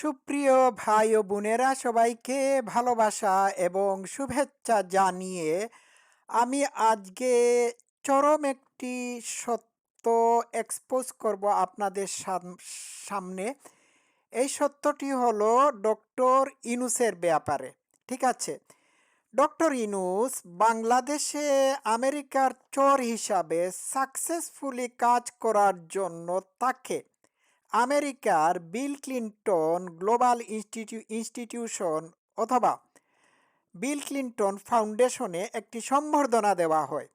সুপ্রিয় ভাই ও বোনেরা, সবাইকে ভালোবাসা এবং শুভেচ্ছা জানিয়ে আমি আজকে চরম একটি সত্য এক্সপোজ করব আপনাদের সাম- সামনে। এই সত্যটি হলো ডক্টর ইনুসের ব্যাপারে, ঠিক আছে? ডক্টর ইনুস বাংলাদেশে আমেরিকার চোর হিসাবে সাকসেসফুলি কাজ করার জন্য তাকে আমেরিকার Bill Clinton global institute, institution অথবা বিল ক্লিন্টন ফাউন্ডেশনে একটি সম্বর্ধনা দেওয়া হয়।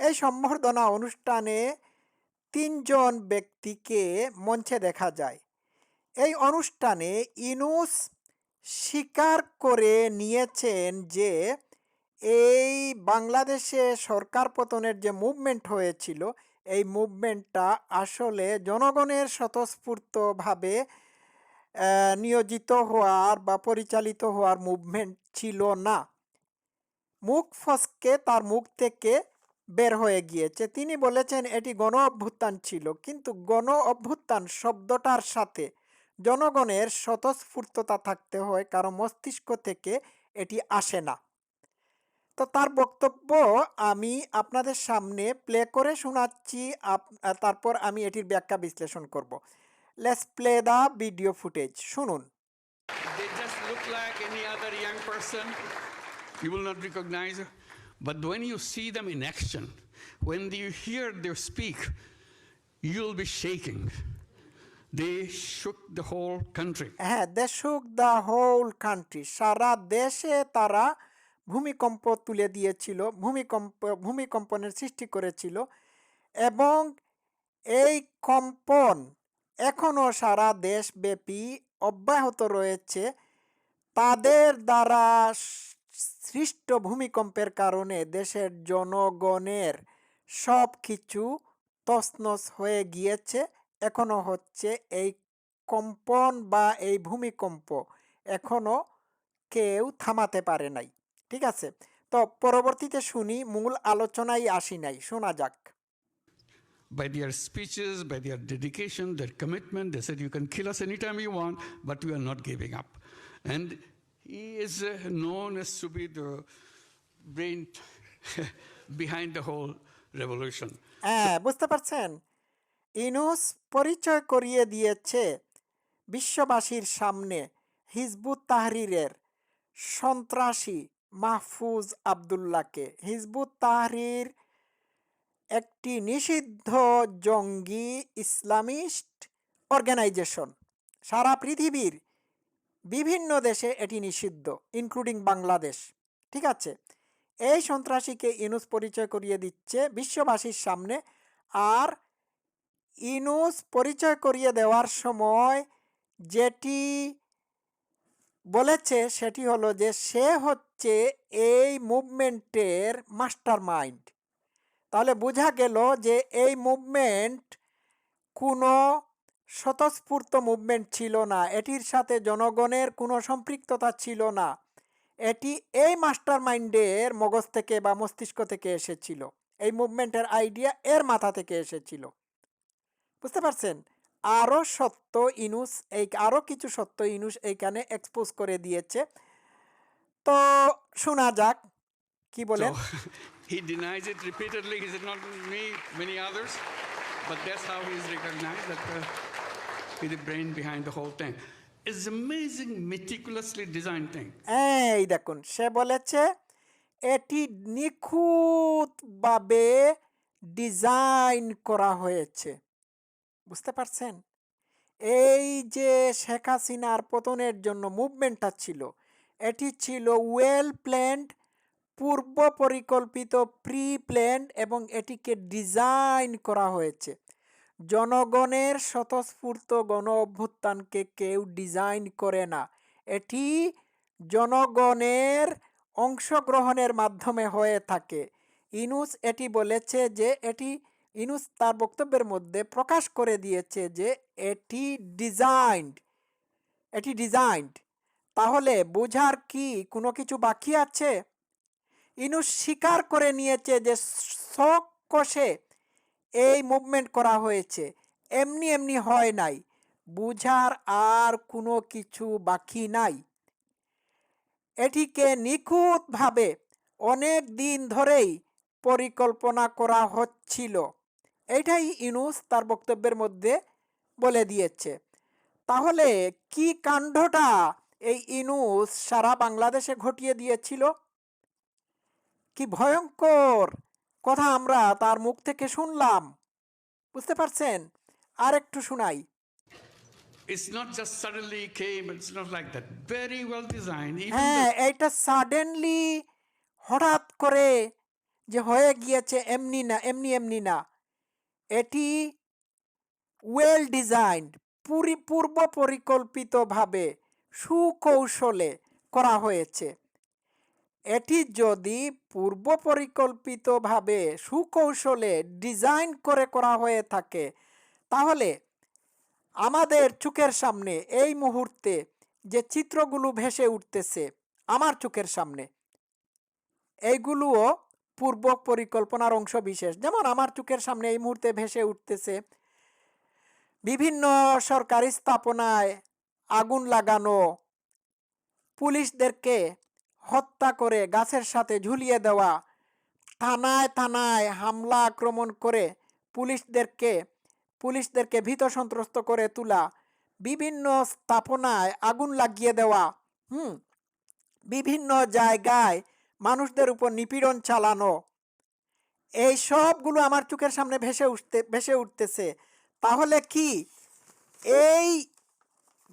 এই সম্বর্ধনা অনুষ্ঠানে তিনজন ব্যক্তিকে মঞ্চে দেখা যায়। এই অনুষ্ঠানে ইনুস স্বীকার করে নিয়েছেন যে এই বাংলাদেশে সরকার পতনের যে মুভমেন্ট হয়েছিল এই মুভমেন্টটা আসলে জনগণের স্বতঃস্ফূর্তভাবে নিয়োজিত হওয়ার বা পরিচালিত হওয়ার মুভমেন্ট ছিল না। মুখ ফসকে তার মুখ থেকে বের হয়ে গিয়েছে। তিনি বলেছেন, এটি গণ অভ্যুত্থান ছিল। কিন্তু গণ অভ্যুত্থান শব্দটার সাথে জনগণের স্বতঃস্ফূর্ততা থাকতে হয়, কারণ মস্তিষ্ক থেকে এটি আসে না। তো তার বক্তব্য আমি আপনাদের সামনে প্লে করে শোনাচ্ছি তারপর আমি এটির ব্যাখ্যা বিশ্লেষণ করব let's play the video footage শুনুন They just look like any other young person. You will not recognize them. But when you see them in action, when you hear them speak, you'll be shaking. They shook the whole country. হ্যাঁ দে শুক the whole country সারা দেশে তারা ভূমিকম্প তুলে দিয়েছিল, ভূমিকম্প, ভূমিকম্পনের সৃষ্টি করেছিল এবং এই কম্পন এখনও সারা দেশব্যাপী অব্যাহত রয়েছে। তাদের দ্বারা সৃষ্ট ভূমিকম্পের কারণে দেশের জনগণের সব কিছু তছনছ হয়ে গিয়েছে, এখনও হচ্ছে এই কম্পন বা এই ভূমিকম্প এখনও কেউ থামাতে পারে নাই। ঠিক আছে তো পরবর্তীতে শুনি মূল আলোচনায় আসি নাই শোনা যাক By their speeches, by their dedication, their commitment, they said, You can kill us anytime you want, but we are not giving up. And he is uh, known as to be the brain behind the whole revolution. হ্যাঁ বুঝতে পারছেন ইনুস পরিচয় করিয়ে দিয়েছে বিশ্ববাসীর সামনে Hizb ut তাহরিরের সন্ত্রাসী মাহফুজ আবদুল্লাহকে। হিজবুত তাহরির একটি নিষিদ্ধ জঙ্গি ইসলামিস্ট অর্গানাইজেশন। সারা পৃথিবীর বিভিন্ন দেশে এটি নিষিদ্ধ, ইনক্লুডিং বাংলাদেশ। ঠিক আছে? এই সন্ত্রাসীকে ইনুস পরিচয় করিয়ে দিচ্ছে বিশ্ববাসীর সামনে আর ইনুস পরিচয় করিয়ে দেওয়ার সময় যেটি বলেছে সেটি হলো যে সে হচ্ছে এই মুভমেন্টের মাস্টার মাইন্ড তাহলে বোঝা গেল যে এই মুভমেন্ট কোনো স্বতঃস্ফূর্ত মুভমেন্ট ছিল না, এটির সাথে জনগণের কোনো সম্পৃক্ততা ছিল না। এটি এই মাস্টার মাইন্ডের মগজ থেকে বা মস্তিষ্ক থেকে এসেছিল। এই মুভমেন্টের আইডিয়া এর মাথা থেকে এসেছিল। বুঝতে পারছেন? আরও সত্য ইনুস এই আরও কিছু সত্য ইনুস এইখানে এক্সপোজ করে দিয়েছে তো শোনা যাক কি বলেন he denies it repeatedly. He said, Not me, many others. But that's how he's recognized that uh, he's the brain behind the whole thing. It's amazing, meticulously designed thing. এই দেখুন সে বলেছে এটি নিখুঁতভাবে ডিজাইন করা হয়েছে বুঝতে পারছেন? এই যে শেখ হাসিনার পতনের জন্য মুভমেন্টটা ছিল, এটি ছিল ওয়েল প্ল্যান্ড পূর্ব পরিকল্পিত প্রি প্ল্যান্ড এবং এটিকে ডিজাইন করা হয়েছে। জনগণের স্বতঃস্ফূর্ত গণ অভ্যুত্থানকে কেউ ডিজাইন করে না। এটি জনগণের অংশগ্রহণের মাধ্যমে হয়ে থাকে। ইনুস এটি বলেছে যে এটি ইনুস তার বক্তব্যের মধ্যে প্রকাশ করে দিয়েছে যে এটি ডিজাইনড এটি ডিজাইনড। তাহলে বোঝার কি কোনো কিছু বাকি আছে? ইনুস স্বীকার করে নিয়েছে যে শখ কষে এই মুভমেন্ট করা হয়েছে। এমনি এমনি হয় নাই। বুঝার আর কোনো কিছু বাকি নাই। এটিকে নিখুঁতভাবে অনেক দিন ধরেই পরিকল্পনা করা হচ্ছিল। এটাই ইনুস তার বক্তব্যের মধ্যে বলে দিয়েছে। তাহলে কি কাণ্ডটা এই ইনুস সারা বাংলাদেশে ঘটিয়ে দিয়েছিল? কি ভয়ঙ্কর কথা আমরা তার মুখ থেকে শুনলাম। বুঝতে পারছেন? আর একটু শোনাই। হ্যাঁ এইটা সাডেনলি হঠাৎ করে যে হয়ে গিয়েছে এমনি না এমনি এমনি না। এটি ওয়েল ডিজাইনড পুরি, পূর্ব পরিকল্পিতভাবে সুকৌশলে করা হয়েছে। এটি যদি পূর্ব পরিকল্পিতভাবে সুকৌশলে ডিজাইন করে করা হয়ে থাকে, তাহলে আমাদের চোখের সামনে এই মুহূর্তে যে চিত্রগুলো ভেসে উঠতেছে, আমার চোখের সামনে, এইগুলোও পূর্ব পরিকল্পনার অংশ বিশেষ। যেমন আমার চোখের সামনে এই মুহূর্তে ভেসে উঠতেছে বিভিন্ন সরকারি স্থাপনায় আগুন লাগানো, পুলিশদেরকে হত্যা করে গাছের সাথে ঝুলিয়ে দেওয়া, থানায় থানায় হামলা আক্রমণ করে পুলিশদেরকে পুলিশদেরকে ভীত সন্ত্রস্ত করে তোলা, বিভিন্ন স্থাপনায় আগুন লাগিয়ে দেওয়া, হুম, বিভিন্ন জায়গায় মানুষদের উপর নিপীড়ন চালানো। এই সবগুলো আমার চোখের সামনে ভেসে উঠতে, ভেসে উঠতেছে। তাহলে কি? এই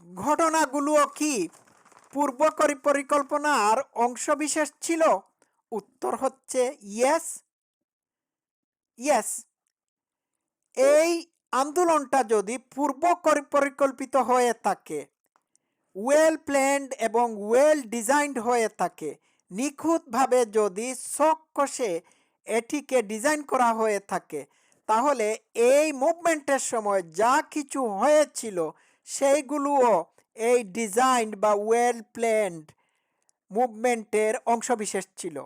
ঘটনাগুলো কি পূর্ব পরিকল্পনার অংশবিশেষ ছিল? উত্তর হচ্ছে ইয়েস ইয়েস এই আন্দোলনটা যদি পূর্ব পরিকল্পিত হয়ে থাকে ওয়েল প্ল্যান্ড এবং ওয়েল ডিজাইনড হয়ে থাকে নিখুঁতভাবে যদি শখ কষে এটিকে ডিজাইন করা হয়ে থাকে, তাহলে এই মুভমেন্টের সময় যা কিছু হয়েছিল সেইগুলোও এই ডিজাইন বা ওয়েল প্ল্যান্ড মুভমেন্টের অংশবিশেষ ছিল।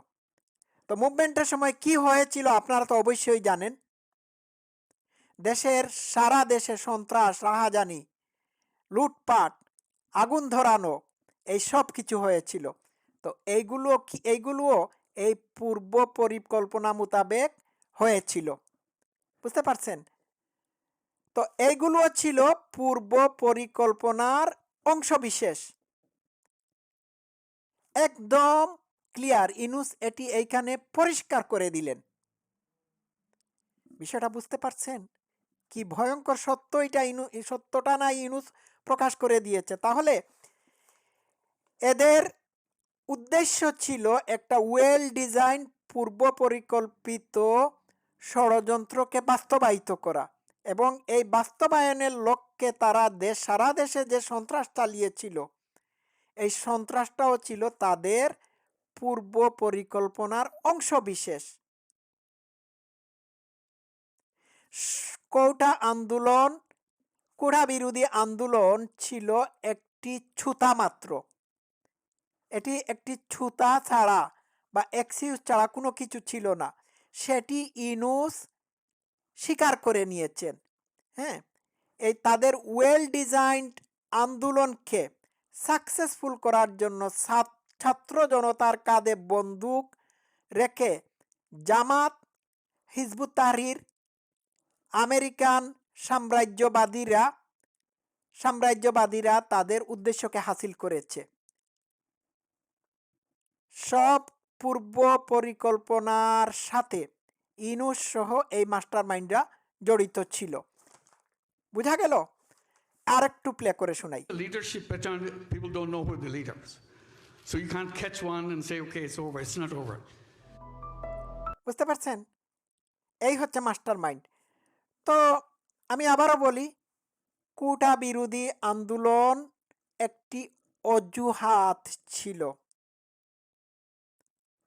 তো মুভমেন্টের সময় কি হয়েছিল আপনারা তো অবশ্যই জানেন। দেশের সারা দেশে সন্ত্রাস, রাহাজানি, লুটপাট, আগুন ধরানো, এই সব কিছু হয়েছিল। তো এইগুলো কি এইগুলোও এই পূর্ব পরিকল্পনা মোতাবেক হয়েছিল। বুঝতে পারছেন? তো এইগুলো ছিল পূর্ব পরিকল্পনার অংশবিশেষ। একদম ক্লিয়ার। ইনুস এটি এইখানে পরিষ্কার করে দিলেন। বিষয়টা বুঝতে পারছেন? কি ভয়ঙ্কর সত্য এটা ইনু, সত্যটা না ইনুস প্রকাশ করে দিয়েছে। তাহলে এদের উদ্দেশ্য ছিল একটা ওয়েল ডিজাইন পূর্ব পরিকল্পিত ষড়যন্ত্রকে বাস্তবায়িত করা এবং এই বাস্তবায়নের লক্ষ্যে তারা দেশ সারা দেশে যে সন্ত্রাস চালিয়েছিল, এই সন্ত্রাসটাও ছিল তাদের পূর্ব পরিকল্পনার অংশ বিশেষ কৌটা আন্দোলন কোড়া বিরোধী আন্দোলন ছিল একটি ছুতা মাত্র এটি একটি ছুতা ছাড়া বা এক্সিউজ ছাড়া কোনো কিছু ছিল না। সেটি ইনুস স্বীকার করে নিয়েছেন। হ্যাঁ এই তাদের ওয়েল ডিজাইনড আন্দোলনকে সাকসেসফুল করার জন্য ছাত- ছাত্র জনতার কাঁধে বন্দুক রেখে জামাত হিজবুত তাহরির আমেরিকান সাম্রাজ্যবাদীরা সাম্রাজ্যবাদীরা তাদের উদ্দেশ্যকে হাসিল করেছে। সব পূর্ব পরিকল্পনার সাথে ইনুস সহ এই মাস্টার মাইন্ডরা জড়িত ছিল বুঝা গেল আর একটু প্লে করে শোনাই leadership pattern, people don't know who the leaders. So you can't catch one and say, okay, it's over. It's not over. বুঝতে পারছেন এই হচ্ছে মাস্টার মাইন্ড তো আমি আবারও বলি কুটা বিরোধী আন্দোলন একটি অজুহাত ছিল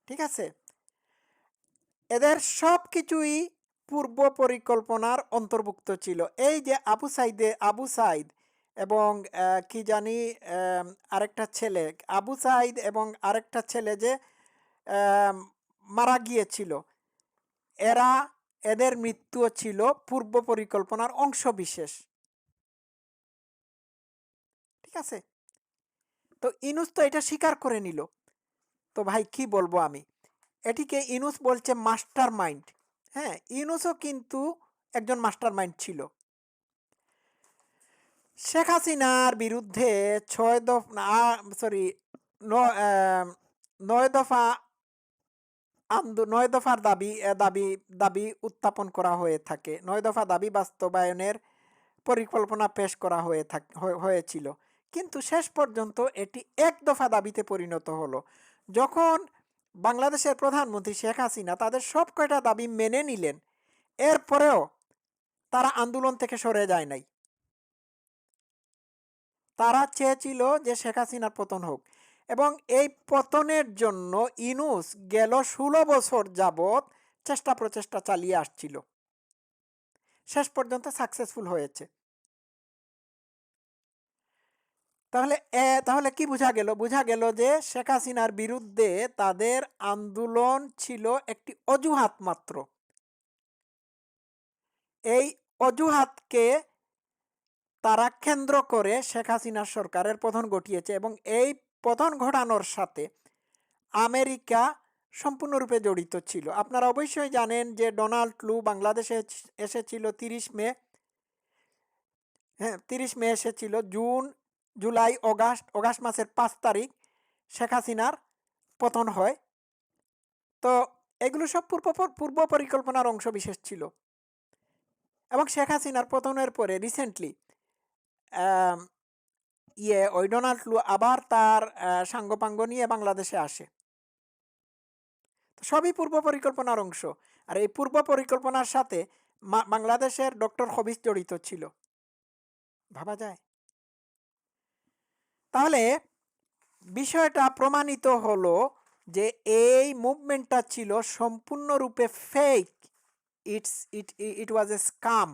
ঠিক আছে? এদের সব কিছুই পূর্ব পরিকল্পনার অন্তর্ভুক্ত ছিল। এই যে আবু সাইদে, আবু সাইদ এবং কি জানি আরেকটা ছেলে, আবু সাইদ এবং আরেকটা ছেলে যে মারা গিয়েছিল, এরা এদের মৃত্যুও ছিল পূর্ব পরিকল্পনার অংশ বিশেষ ঠিক আছে? তো ইনুস তো এটা স্বীকার করে নিল। তো ভাই কি বলব আমি? এটিকে ইনুস বলছে মাস্টার মাইন্ড হ্যাঁ ইনুসও কিন্তু একজন মাস্টার মাইন্ড ছিল। শেখ হাসিনার বিরুদ্ধে ছয় দফা সরি নয় দফা নয় দফার দাবি দাবি দাবি উত্থাপন করা হয়ে থাকে। নয় দফা দাবি বাস্তবায়নের পরিকল্পনা পেশ করা হয়ে থাক, হয়ে- হয়েছিল। কিন্তু শেষ পর্যন্ত এটি এক দফা দাবিতে পরিণত হলো। যখন বাংলাদেশের প্রধানমন্ত্রী শেখ হাসিনা তাদের সব কয়টা দাবি মেনে নিলেন, এরপরেও তারা আন্দোলন থেকে সরে যায় নাই। তারা চেয়েছিল যে শেখ হাসিনার পতন হোক এবং এই পতনের জন্য ইনুস গেল ষোলো বছর যাবৎ চেষ্টা প্রচেষ্টা চালিয়ে আসছিল। শেষ পর্যন্ত সাকসেসফুল হয়েছে। তাহলে তাহলে কি বোঝা গেল? বোঝা গেল যে শেখ হাসিনার বিরুদ্ধে তাদের আন্দোলন ছিল একটি অজুহাত মাত্র। এই অজুহাতকে তারা কেন্দ্র করে শেখ হাসিনার সরকারের পতন ঘটিয়েছে এবং এই পতন ঘটানোর সাথে আমেরিকা সম্পূর্ণরূপে জড়িত ছিল। আপনারা অবশ্যই জানেন যে ডোনাল্ড লু বাংলাদেশে এস- এসেছিল তিরিশ মে হ্যাঁ তিরিশ মে এসেছিল, জুন জুলাই, অগাস্ট অগাস্ট মাসের পাঁচ তারিখ শেখ হাসিনার পতন হয়। তো এগুলো সব পূর্ব পূর্ব পরিকল্পনার অংশ বিশেষ ছিল। এবং শেখ হাসিনার পতনের পরে রিসেন্টলি ইয়ে ওই ডোনাল্ড লু আবার তার সাঙ্গপাঙ্গ নিয়ে বাংলাদেশে আসে। সবই পূর্ব পরিকল্পনার অংশ। আর এই পূর্ব পরিকল্পনার সাথে বাংলাদেশের ডক্টর হবিস জড়িত ছিল। ভাবা যায়? তাহলে বিষয়টা প্রমাণিত হলো যে এই মুভমেন্টটা ছিল সম্পূর্ণরূপে fake it's it it was a scam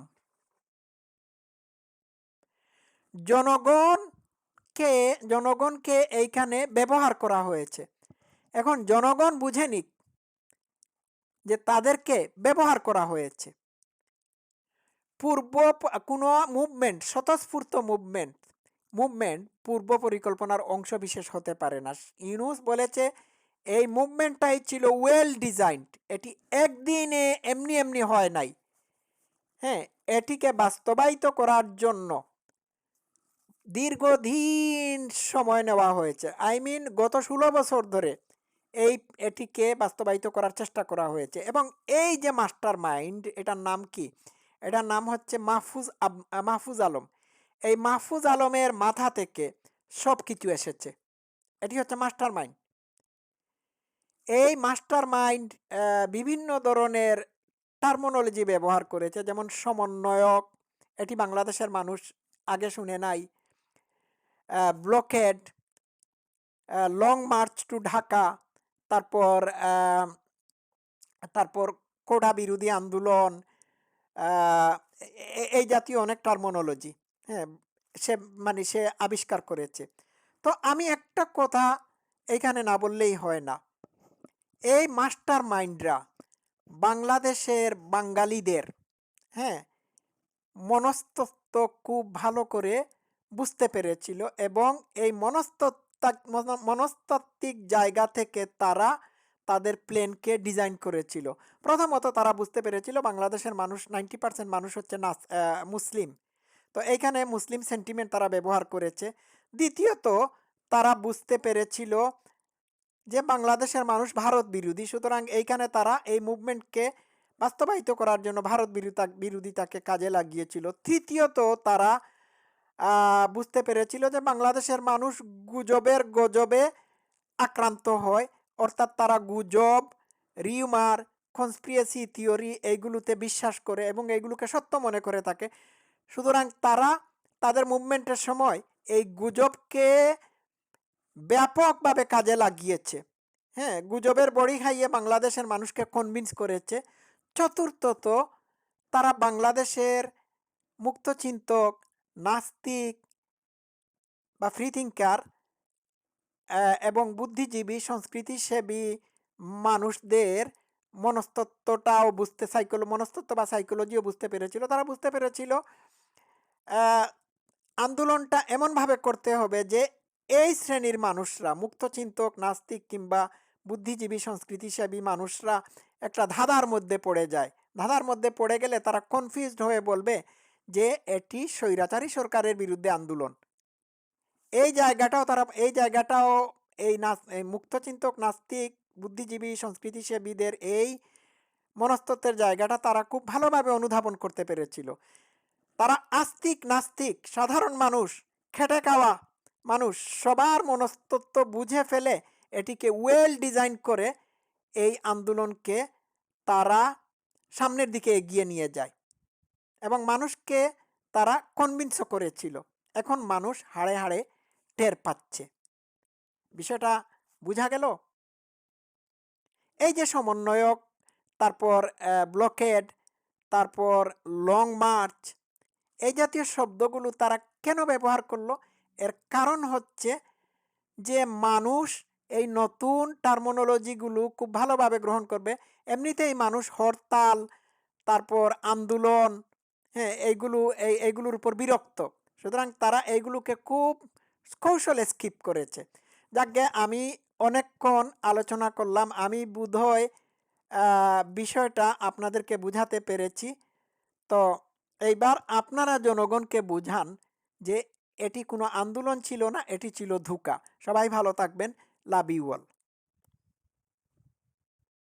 জনগণকে জনগণকে এইখানে ব্যবহার করা হয়েছে। এখন জনগণ বুঝে নিক যে তাদেরকে ব্যবহার করা হয়েছে। পূর্ব, কোনো মুভমেন্ট স্বতঃস্ফূর্ত মুভমেন্ট মুভমেন্ট পূর্ব পরিকল্পনার অংশ বিশেষ হতে পারে না। ইউনুস বলেছে, এই মুভমেন্টটাই ছিল ওয়েল ডিজাইনড এটি একদিনে এমনি এমনি হয় নাই। হ্যাঁ এটিকে বাস্তবায়িত করার জন্য দীর্ঘদিন সময় নেওয়া হয়েছে। আই মিন গত ষোলো বছর ধরে এই, এটিকে বাস্তবায়িত করার চেষ্টা করা হয়েছে। এবং এই যে মাস্টার মাইন্ড এটার নাম কি? এটার নাম হচ্ছে মাহফুজ মাহফুজ আলম। এই মাহফুজ আলমের মাথা থেকে সব কিছু এসেছে। এটি হচ্ছে মাস্টার মাইন্ড এই মাস্টার মাইন্ড বিভিন্ন ধরনের টার্মোনোলজি ব্যবহার করেছে, যেমন সমন্বয়ক, এটি বাংলাদেশের মানুষ আগে শুনে নাই blockade long march to Dhaka, তারপর তারপর কোটা বিরোধী আন্দোলন এই জাতীয় অনেক টার্মোনলজি। হ্যাঁ সে মানে সে আবিষ্কার করেছে। তো আমি একটা কথা এইখানে না বললেই হয় না। এই মাস্টার মাইন্ডরা বাংলাদেশের বাঙালিদের হ্যাঁ মনস্তত্ত্ব খুব ভালো করে বুঝতে পেরেছিল এবং এই মনস্তত্ত্ব মনস্তাত্ত্বিক জায়গা থেকে তারা তাদের প্লেনকে ডিজাইন করেছিল। প্রথমত তারা বুঝতে পেরেছিল বাংলাদেশের মানুষ, নাইনটি পার্সেন্ট মানুষ হচ্ছে নাস মুসলিম। তো এইখানে মুসলিম সেন্টিমেন্ট তারা ব্যবহার করেছে। দ্বিতীয়ত, তারা বুঝতে পেরেছিল যে বাংলাদেশের মানুষ ভারত বিরোধী। সুতরাং এইখানে তারা এই মুভমেন্টকে বাস্তবায়িত করার জন্য ভারত বিরোধিতা বিরোধিতাকে কাজে লাগিয়েছিল। তৃতীয়ত, তারা বুঝতে পেরেছিল যে বাংলাদেশের মানুষ গুজবের গজবে আক্রান্ত হয়। অর্থাৎ তারা গুজব, রিউমার কনস্পিরেসি থিওরি এইগুলোতে বিশ্বাস করে এবং এইগুলোকে সত্য মনে করে থাকে। সুতরাং তারা তাদের মুভমেন্টের সময় এই গুজবকে ব্যাপকভাবে কাজে লাগিয়েছে। হ্যাঁ গুজবের বড়ি খাইয়ে বাংলাদেশের মানুষকে কনভিন্স করেছে। চতুর্থত, তারা বাংলাদেশের মুক্তচিন্তক, নাস্তিক বা ফ্রি থিঙ্কার এবং বুদ্ধিজীবী, সংস্কৃতিসেবী মানুষদের মনস্তত্ত্বটাও বুঝতে সাইকোলো মনস্তত্ত্ব বা সাইকোলজিও বুঝতে পেরেছিল। তারা বুঝতে পেরেছিল আন্দোলনটা এমনভাবে করতে হবে যে, এই শ্রেণির মানুষরা, মুক্তচিন্তক, নাস্তিক কিংবা বুদ্ধিজীবী, সংস্কৃতিসেবী মানুষরা একটা ধাঁধার মধ্যে পড়ে যায়। ধাঁধার মধ্যে পড়ে গেলে তারা কনফিউজড হয়ে বলবে যে, এটি স্বৈরাচারী সরকারের বিরুদ্ধে আন্দোলন। এই জায়গাটাও তারা, এই জায়গাটাও এই এই মুক্তচিন্তক, নাস্তিক, বুদ্ধিজীবী, সংস্কৃতিসেবীদের এই মনস্তত্ত্বের জায়গাটা তারা খুব ভালোভাবে অনুধাবন করতে পেরেছিল। তারা আস্তিক নাস্তিক, সাধারণ মানুষ, খেটে খাওয়া মানুষ, সবার মনস্তত্ত্ব বুঝে ফেলে এটিকে ওয়েল ডিজাইন করে এই আন্দোলনকে তারা সামনের দিকে এগিয়ে নিয়ে যায় এবং মানুষকে তারা কনভিন্সও করেছিল। এখন মানুষ হাড়ে হাড়ে টের পাচ্ছে। বিষয়টা বোঝা গেল? এই যে সমন্বয়ক, তারপর ব্লকেড তারপর লং মার্চ এই জাতীয় শব্দগুলো তারা কেন ব্যবহার করল? এর কারণ হচ্ছে যে মানুষ এই নতুন টার্মোনোলজিগুলো খুব ভালোভাবে গ্রহণ করবে। এমনিতেই মানুষ হরতাল, তারপর আন্দোলন হ্যাঁ এইগুলো, এই, এইগুলোর উপর বিরক্ত। সুতরাং তারা এইগুলোকে খুব কৌশলে স্কিপ করেছে। যাকে আমি অনেকক্ষণ আলোচনা করলাম, আমি বোধহয় বিষয়টা আপনাদেরকে বুঝাতে পেরেছি। তো এইবার আপনারা জনগণকে বুঝান যে এটি কোনো আন্দোলন ছিল না, এটি ছিল ধোঁকা। সবাই ভালো থাকবেন। Love you